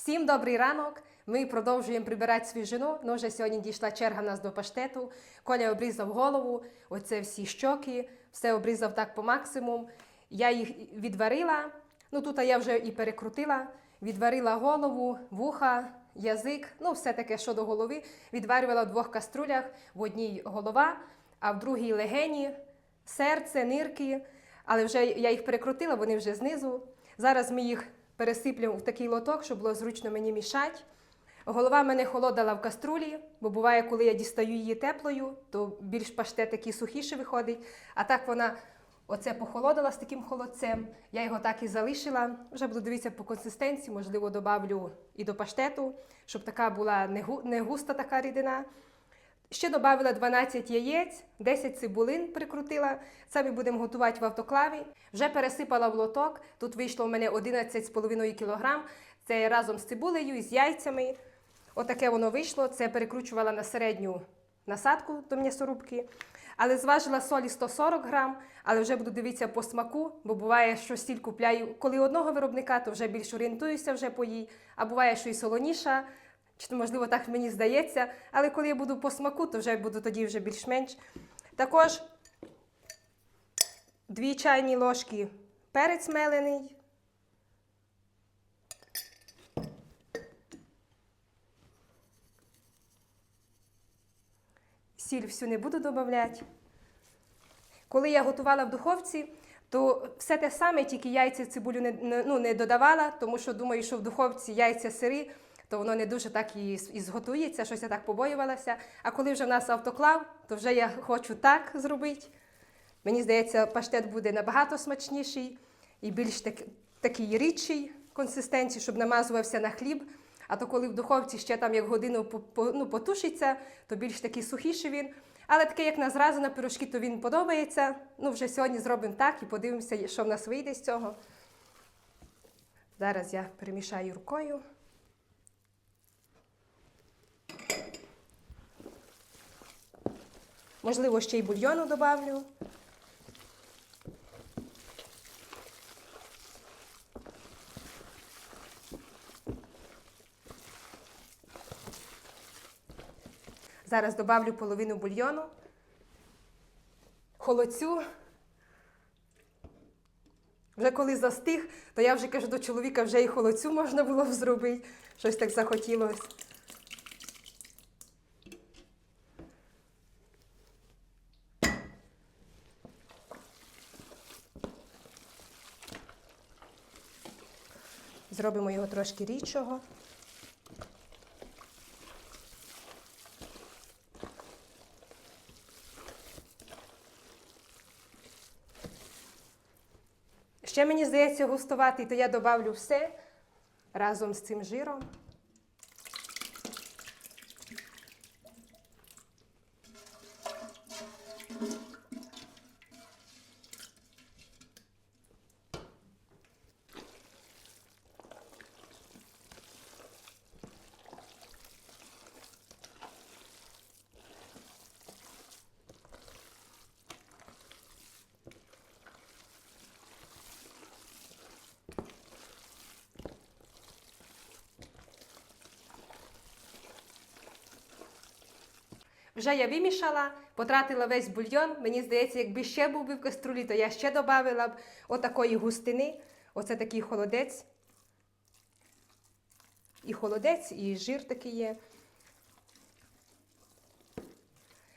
Всім добрий ранок. Ми продовжуємо прибирати свіжину. Ну, вже сьогодні дійшла черга в нас до паштету. Коля обрізав голову, оце всі щоки, все обрізав так по максимум. Я їх відварила. Ну тут я вже і перекрутила. Відварила голову, вуха, язик, ну все таке, що до голови. Відварювала в двох каструлях: в одній голова, а в другій легені, серце, нирки. Але вже я їх перекрутила, вони вже знизу. Зараз ми їх пересиплемо в такий лоток, щоб було зручно мені мішати. Голова мене холодала в каструлі, бо буває, коли я дістаю її теплою, то більш паштет такий сухіше виходить. А так вона оце похолодила з таким холодцем. Я його так і залишила. Вже буду дивитися по консистенції, можливо, добавлю і до паштету, щоб така була не густа така рідина. Ще додала 12 яєць, 10 цибулин прикрутила. Ми будемо готувати в автоклаві. Вже пересипала в лоток. Тут вийшло у мене 11,5 кг. Це разом з цибулею і з яйцями. Отаке воно вийшло. Це перекручувала на середню насадку до м'ясорубки. Але зважила солі 140 грам, але вже буду дивитися по смаку, бо буває, що сіль купляю, коли одного виробника, то вже більш орієнтуюся вже по їй, а буває, що і солоніша, чи можливо, так мені здається. Але коли я буду по смаку, то вже буду тоді вже більш-менш. Також дві чайні ложки перець мелений. Сіль всю не буду додавати. Коли я готувала в духовці, то все те саме, тільки яйця цибулю не, ну, не додавала, тому що думаю, що в духовці яйця сирі, то воно не дуже так і, і зготується, щось я так побоювалася. А коли вже в нас автоклав, то вже я хочу так зробити. Мені здається, паштет буде набагато смачніший і більш так, такий рідший консистенції, щоб намазувався на хліб. А то коли в духовці ще там як годину ну, потушиться, то більш такий сухіший він. Але таке, як на зразу на пирожки, то він подобається. Ну, вже сьогодні зробимо так і подивимося, що в нас вийде з цього. Зараз я перемішаю рукою. Можливо, ще й бульйону добавлю. Зараз добавлю половину бульйону, холодцю. Вже коли застиг, то я вже кажу до чоловіка, вже і холодцю можна було б зробити. Щось так захотілося. Зробимо його трошки рідшого. Ще мені здається густувати, то я добавлю все разом з цим жиром. Вже я вимішала, потратила весь бульйон. Мені здається, якби ще був би в каструлі, то я ще додавала б отакої густини. Оце такий холодець. І холодець, і жир такий є.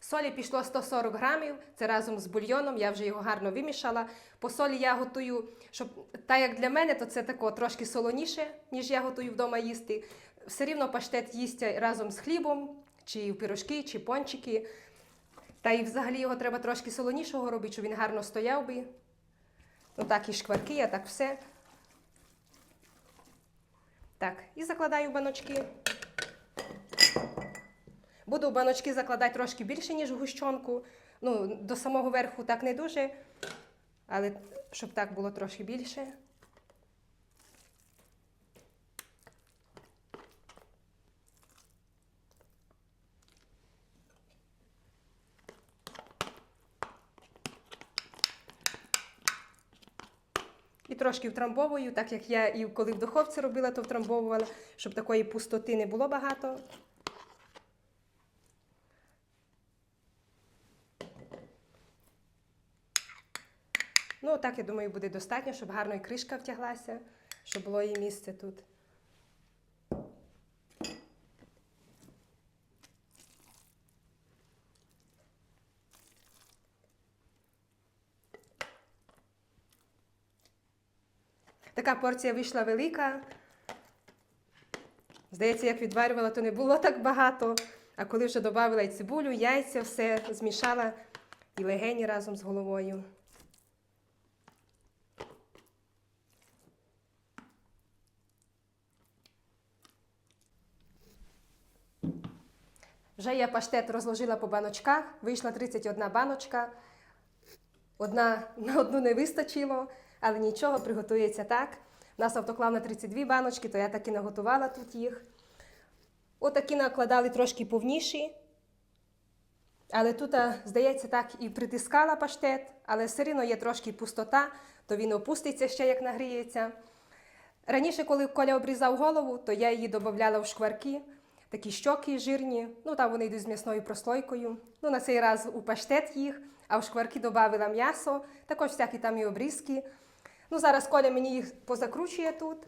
Солі пішло 140 грамів, це разом з бульйоном, я вже його гарно вимішала. По солі я готую, щоб так як для мене, то це тако трошки солоніше, ніж я готую вдома їсти. Все рівно паштет їсть разом з хлібом, чи в пирожки, чи пончики. Та і взагалі його треба трошки солонішого робити, щоб він гарно стояв би. Ну так, і шкварки, а так все. Так, і закладаю баночки. Буду баночки закладати трошки більше, ніж в гущонку. Ну, до самого верху так не дуже, але щоб так було трошки більше. І трошки втрамбовую, так як я і коли в духовці робила, то втрамбовувала, щоб такої пустоти не було багато. Ну, так, я думаю, буде достатньо, щоб гарно і кришка втяглася, щоб було її місце тут. Така порція вийшла велика. Здається, як відварювала, то не було так багато. А коли вже додавала і цибулю, яйця, все змішала і легені разом з головою. Вже я паштет розложила по баночках, вийшла 31 баночка. Одна на одну не вистачило, але нічого, приготується так. У нас автоклав на 32 баночки, то я таки наготувала тут їх. Отакі накладали трошки повніші. Але тут, здається, так і притискала паштет, але все рівно є трошки пустота, то він опуститься ще, як нагріється. Раніше, коли Коля обрізав голову, то я її додавала в шкварки, такі щоки жирні, ну там вони йдуть з м'ясною прослойкою. Ну, на цей раз у паштет їх, а в шкварки додавала м'ясо, також всякі там і обрізки. Ну, зараз Коля мені їх позакручує тут,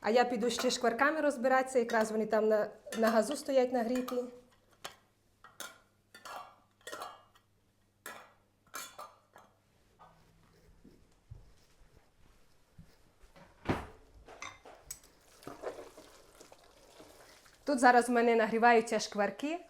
а я піду ще шкварками розбиратися, якраз вони там на, на газу стоять нагріті. Тут зараз в мене нагріваються шкварки.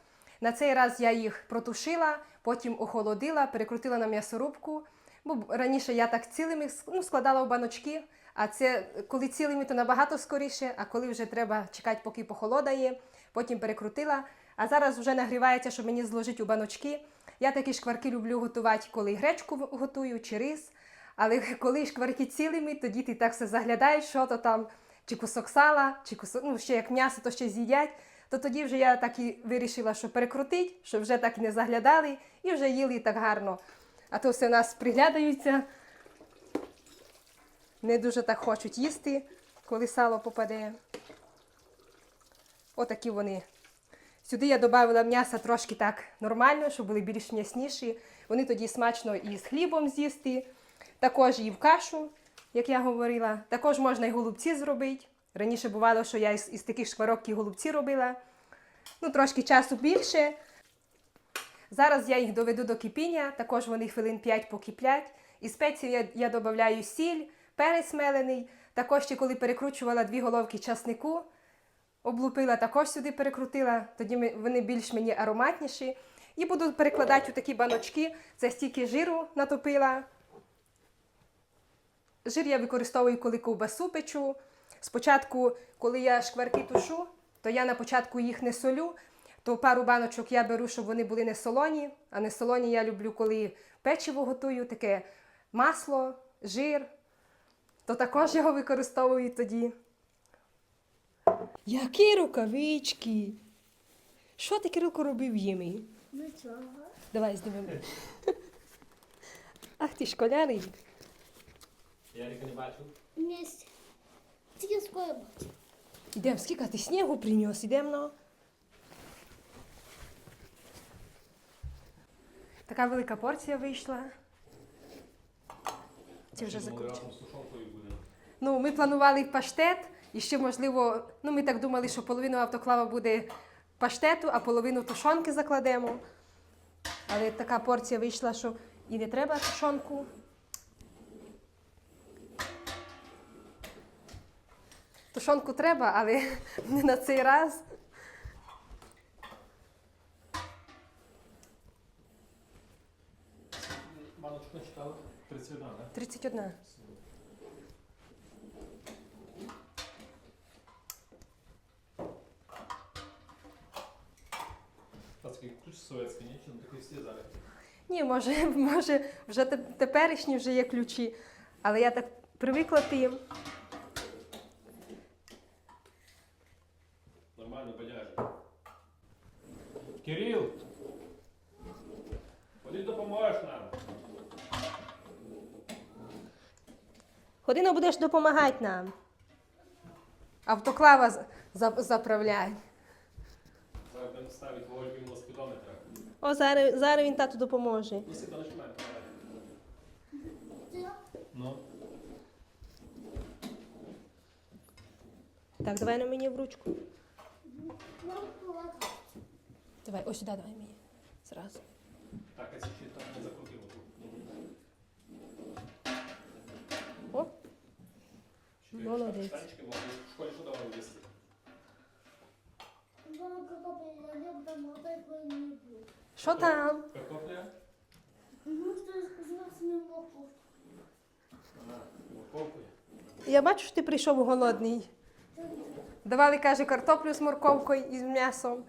На цей раз я їх протушила, потім охолодила, перекрутила на м'ясорубку. Бо раніше я так цілими ну, складала в баночки, а це коли цілими, то набагато скоріше, а коли вже треба чекати, поки похолодає, потім перекрутила. А зараз вже нагрівається, щоб мені зложити у баночки. Я такі шкварки люблю готувати, коли гречку готую чи рис. Але коли шкварки цілими, тоді ти так все заглядаєш, що то там, чи кусок сала, чи кусок, ну ще як м'ясо, то ще з'їдять. То тоді вже я так і вирішила, що перекрутить, щоб вже так і не заглядали і вже їли так гарно. А то все нас приглядаються, не дуже так хочуть їсти, коли сало попаде. Отакі вони. Сюди я додавала м'яса трошки так нормально, щоб були більш м'ясніші. Вони тоді смачно і з хлібом з'їсти, також і в кашу, як я говорила. Також можна і голубці зробити. Раніше бувало, що я із, із таких шкварок і голубці робила. Ну, трошки часу більше. Зараз я їх доведу до кипіння, також вони хвилин 5 покиплять. І спеції я, я додаю сіль, перець мелений. Також ще коли перекручувала дві головки часнику, облупила, також сюди перекрутила, тоді вони більш мені ароматніші. І буду перекладати у такі баночки. Це стільки жиру натопила. Жир я використовую, коли ковбасу печу. Спочатку, коли я шкварки тушу, то я на початку їх не солю, то пару баночок я беру, щоб вони були не солоні. А не солоні я люблю, коли печиво готую, таке масло, жир. То також його використовую тоді. Які рукавички! Що ти, Кирилко, робив їми? Нічого. Давай знімемо. Ах ти школярий. Ярика не бачу. Місць. Тільки скоро бачу. Ідем, скільки ти снігу принес, ідем Така велика порція вийшла. Це вже Думали, закручено. разом з тушонкою буде. Ну, ми планували паштет, і ще, можливо, ну ми так думали, що половину автоклава буде паштету, а половину тушонки закладемо. Але така порція вийшла, що і не треба тушонку. Тушонку треба, але не на цей раз. 31, так? 31. Та такий ключ совєтський, ні? Чи не всі зараз? Ні, може, може, вже те- теперішні вже є ключі, але я так привикла тим. Допомагати нам. Автоклава заправляй. Зараз будемо ставити вольві спідометра. О, зараз, зараз він тату допоможе. Ну. Ну, Так, давай на мені в ручку. Давай, ось сюди давай мені. Зразу. так, а ці Молодець. В школі що давали там? Картопля? Ну, не. Морковку. Я бачу, що ти прийшов голодний. Давали, каже, картоплю з морковкою і з м'ясом.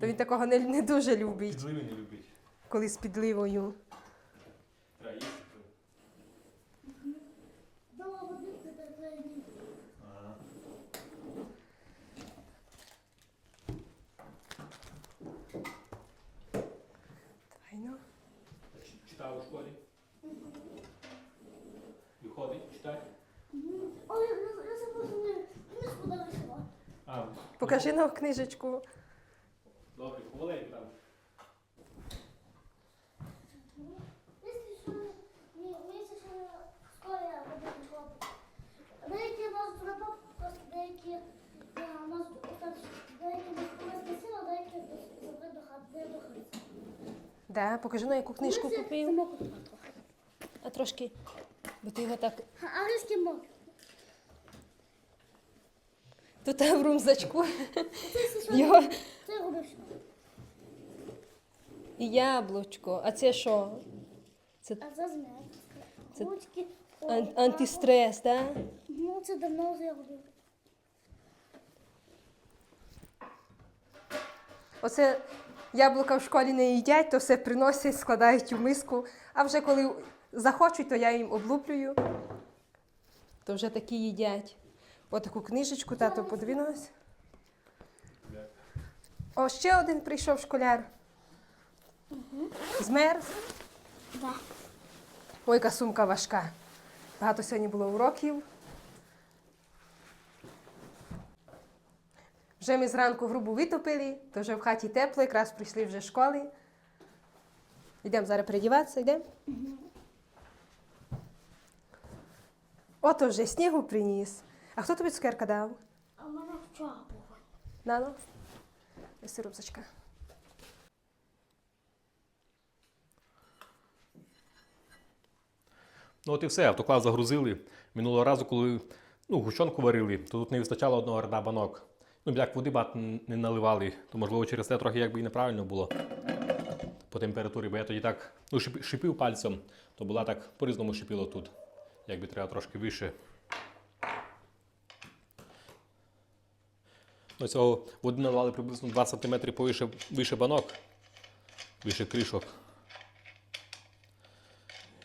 То він такого не, не дуже любить, Підливи не любить. коли з підливою. Треба їсти. Дала води, тепер я не буду. Ага. Давай, ну. Чи- Читав у школі? Виходить, читати? Ой, я, я забула, не, не сподобалося. А, Покажи нам книжечку. Добре, помаленьку там. Деякі нас зробив, просто деякі нас так, деякі нас сила, деякі забрали до хати, де до хати. Да, покажи нам, яку книжку купив. А трошки, бо ти його так. А різкі мок. Тут в румзачку. Його Це робив і яблучко. А це що? Це А це. Це Ручки. ан- антистрес, так? Да? Ну, це давно вже я робив. Оце яблука в школі не їдять, то все приносять, складають у миску. А вже коли захочуть, то я їм облуплюю. То вже такі їдять. Отаку книжечку тато подвинулась. О, ще один прийшов школяр. Змерз. Да. Ой, яка сумка важка. Багато сьогодні було уроків. Вже ми зранку грубу витопили, то вже в хаті тепло, якраз прийшли вже з школи. Йдемо зараз передіватися, йдемо. Ото вже снігу приніс. А хто тобі цукерка дав? А в мене вчора було. Нано? Ось рубзочка. Ну от і все, автоклав загрузили. Минулого разу, коли ну, гущонку варили, то тут не вистачало одного ряда банок. Ну, як води багато не наливали, то можливо через це трохи якби і неправильно було по температурі, бо я тоді так ну, шипів пальцем, то була так по-різному шипіло тут. Якби треба трошки вище. Ну, цього води наливали приблизно 2 см повише вище банок, вище кришок.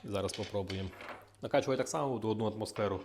Зараз спробуємо. Накачувати так само в одну атмосферу.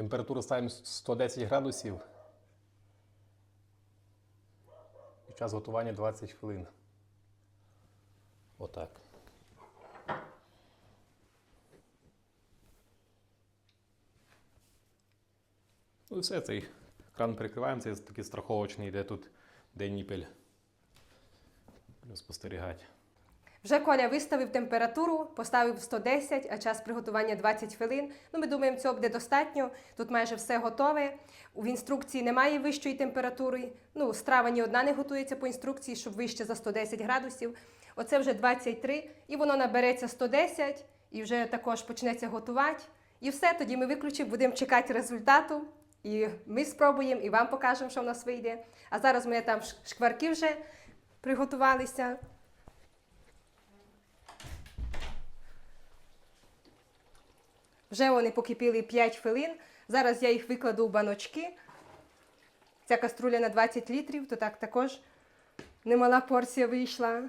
Температуру ставимо 110 градусів. І час готування 20 хвилин. Отак. Ну і все, цей кран перекриваємо, це такий страховочний, де тут де ніпель. Будемо спостерігати. Вже Коля виставив температуру, поставив 110, а час приготування 20 хвилин. Ну, ми думаємо, цього буде достатньо. Тут майже все готове. В інструкції немає вищої температури. Ну, страва ні одна не готується по інструкції, щоб вище за 110 градусів. Оце вже 23, і воно набереться 110, і вже також почнеться готувати. І все, тоді ми виключимо, будемо чекати результату. І ми спробуємо, і вам покажемо, що в нас вийде. А зараз мене там шкварки вже приготувалися. Вже вони покипіли 5 хвилин. Зараз я їх викладу в баночки. Ця каструля на 20 літрів, то так також немала порція вийшла.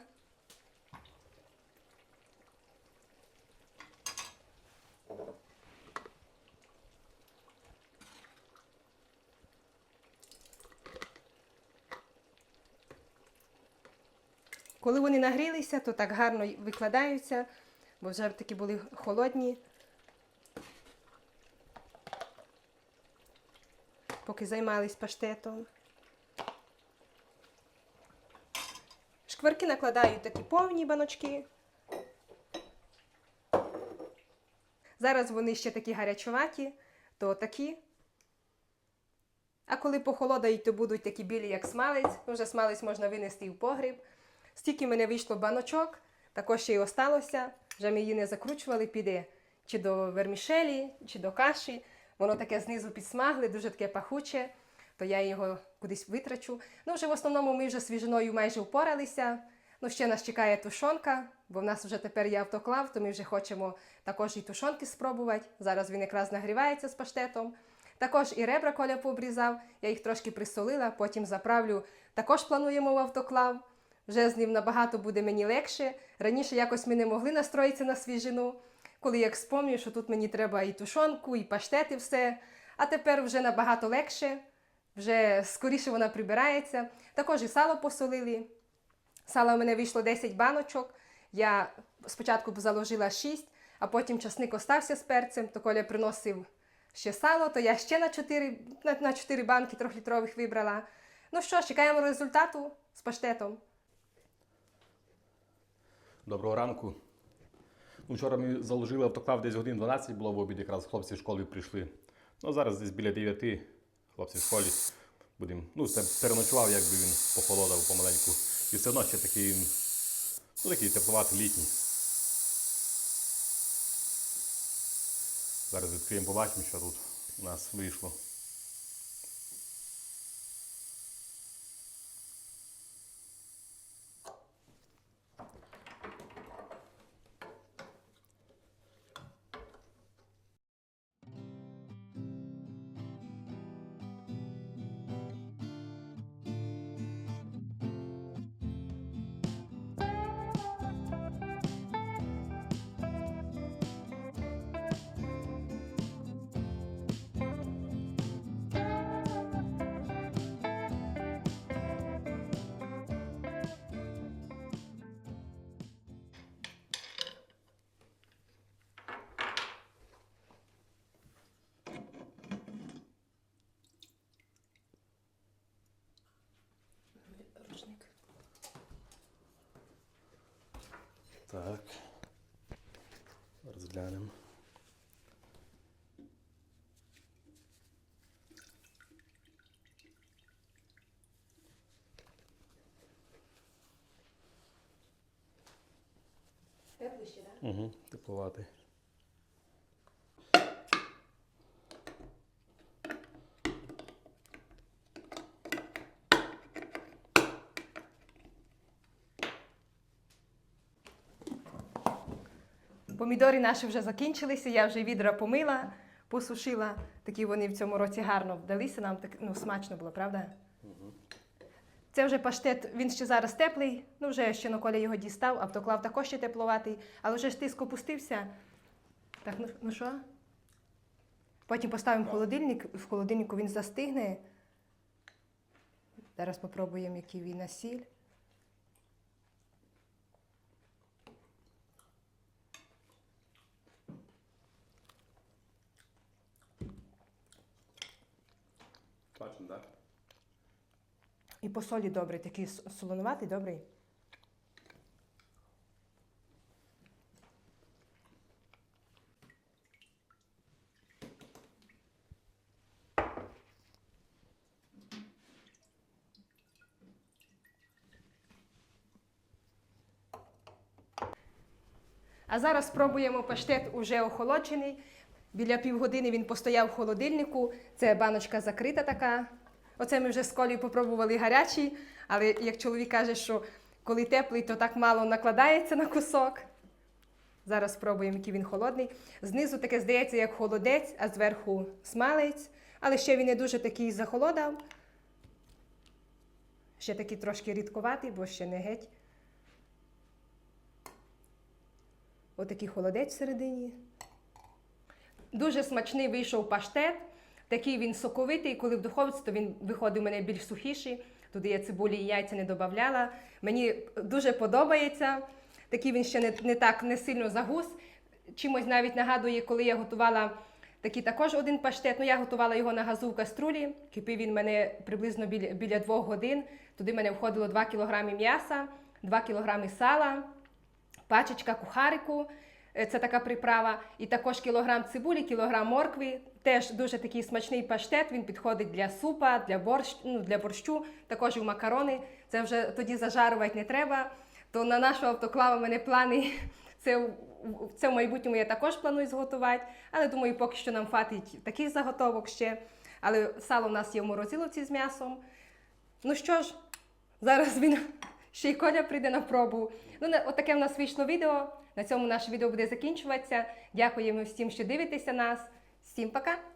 Коли вони нагрілися, то так гарно викладаються, бо вже такі були холодні. Поки займались паштетом. Шкварки накладаю такі повні баночки. Зараз вони ще такі гарячуваті, то такі. А коли похолодають, то будуть такі білі, як смалець. Вже смалець можна винести в погріб. Стільки мене вийшло баночок, також ще й осталося. Вже ми її не закручували, піде чи до вермішелі, чи до каші. Воно таке знизу підсмагле, дуже таке пахуче, то я його кудись витрачу. Ну, вже в основному ми вже свіжиною майже впоралися. Ну, ще нас чекає тушонка, бо в нас вже тепер є автоклав, то ми вже хочемо також і тушонки спробувати. Зараз він якраз нагрівається з паштетом. Також і ребра Коля пообрізав, я їх трошки присолила, потім заправлю. Також плануємо в автоклав. Вже з ним набагато буде мені легше. Раніше якось ми не могли настроїтися на свіжину, коли як спомню, що тут мені треба і тушонку, і паштет, і все. А тепер вже набагато легше, вже скоріше вона прибирається. Також і сало посолили. Сала у мене вийшло 10 баночок. Я спочатку заложила 6, а потім часник остався з перцем, то Коля приносив ще сало, то я ще на 4, на, на 4 банки трьохлітрових вибрала. Ну що, чекаємо результату з паштетом. Доброго ранку. Вчора ми заложили автоклав десь годин 12 було в обід, якраз хлопці з школи прийшли. Ну, зараз десь біля 9 хлопці в школі. Будемо. Ну, це переночував, якби він похолодав помаленьку. І все одно ще такий, ну, такий тепловатий літній. Зараз відкриємо, побачимо, що тут у нас вийшло. Так. Розглянемо. Угу, тепловатий. Помідори наші вже закінчилися, я вже відра помила, посушила. Такі вони в цьому році гарно вдалися. Нам так ну, смачно було, правда? Це вже паштет, він ще зараз теплий. Ну, вже ще на коля його дістав, автоклав також ще тепловатий, але вже ж тиск опустився. Так, ну, ну що? Потім поставимо в холодильник, в холодильнику він застигне. Зараз спробуємо, який він на сіль. страшно, так? І по солі добрий, такий солонуватий, добрий. А зараз спробуємо паштет уже охолоджений. Біля півгодини він постояв в холодильнику. Це баночка закрита така. Оце ми вже з колею попробували гарячий, але як чоловік каже, що коли теплий, то так мало накладається на кусок. Зараз спробуємо, який він холодний. Знизу таке здається, як холодець, а зверху смалець. Але ще він не дуже такий захолодав. Ще такий трошки рідкуватий, бо ще не геть. Отакий холодець всередині. Дуже смачний вийшов паштет. Такий він соковитий, коли в духовці, то він виходить у мене більш сухіший. Туди я цибулі і яйця не додавала. Мені дуже подобається. Такий він ще не, не так не сильно загус. Чимось навіть нагадує, коли я готувала такий також один паштет. Ну, я готувала його на газу в каструлі. Кипів він мене приблизно біля, біля двох годин. Туди мене входило 2 кг м'яса, 2 кг сала, пачечка кухарику. Е, Це така приправа. І також кілограм цибулі, кілограм моркви. Теж дуже такий смачний паштет. Він підходить для супа, для борщ, ну, для борщу, також в макарони. Це вже тоді зажарувати не треба. То на нашу автоклаву в мене плани. Це це в майбутньому я також планую зготувати. Але думаю, поки що нам хватить таких заготовок ще. Але сало в нас є в морозиловці з м'ясом. Ну що ж, зараз він ще й Коля прийде на пробу. Ну, отаке в нас вийшло відео. На цьому наше відео буде закінчуватися. Дякуємо всім, що дивитеся нас. Всім пока!